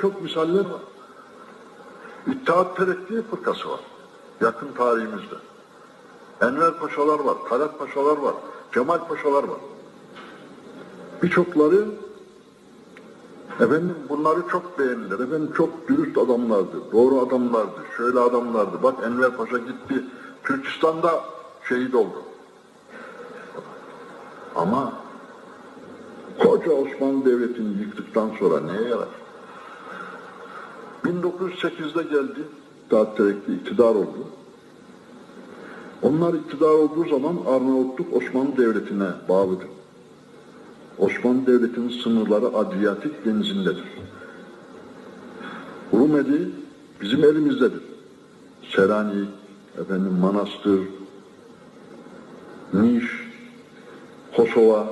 Çok misaller var. İttihat Terakki fırkası var. Yakın tarihimizde. Enver Paşalar var, Talat Paşalar var, Cemal Paşalar var. Birçokları efendim bunları çok beğendiler. Efendim çok dürüst adamlardı, doğru adamlardı, şöyle adamlardı. Bak Enver Paşa gitti, Türkistan'da şehit oldu. Ama koca Osmanlı Devleti'ni yıktıktan sonra neye yarar? 1908'de geldi, İttihat Terakki iktidar oldu. Onlar iktidar olduğu zaman Arnavutluk Osmanlı Devleti'ne bağlıdır. Osmanlı Devleti'nin sınırları Adriyatik denizindedir. Rumeli bizim elimizdedir. Selanik, efendim Manastır, Niş, Kosova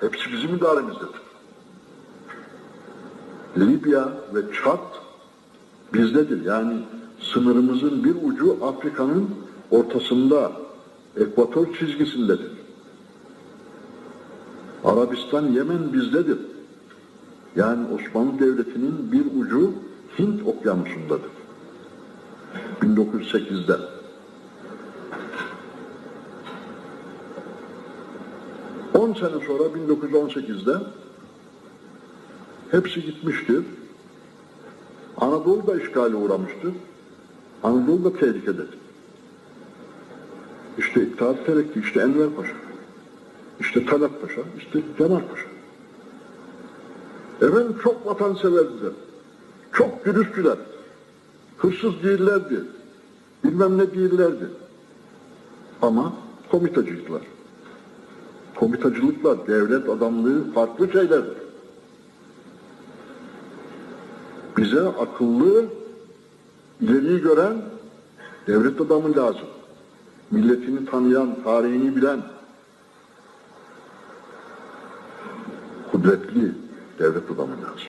hepsi bizim idaremizdedir. Libya ve Çat bizdedir. Yani sınırımızın bir ucu Afrika'nın ortasında, ekvator çizgisindedir. Arabistan, Yemen bizdedir. Yani Osmanlı Devleti'nin bir ucu Hint okyanusundadır. 1908'de. On sene sonra 1918'de hepsi gitmiştir. Anadolu da işgale uğramıştır. Anadolu da tehlikededir. İşte İttihat Terakki, işte Enver Paşa, işte Talat Paşa, işte Cemal Paşa. Efendim çok vatanseverdiler. Çok dürüsttüler. Hırsız değillerdi. Bilmem ne değillerdi. Ama komitacıydılar. Komitacılıkla devlet adamlığı farklı şeylerdir. Bize akıllı, ileriyi gören devlet adamı lazım. Milletini tanıyan, tarihini bilen, kudretli devlet adamı lazım.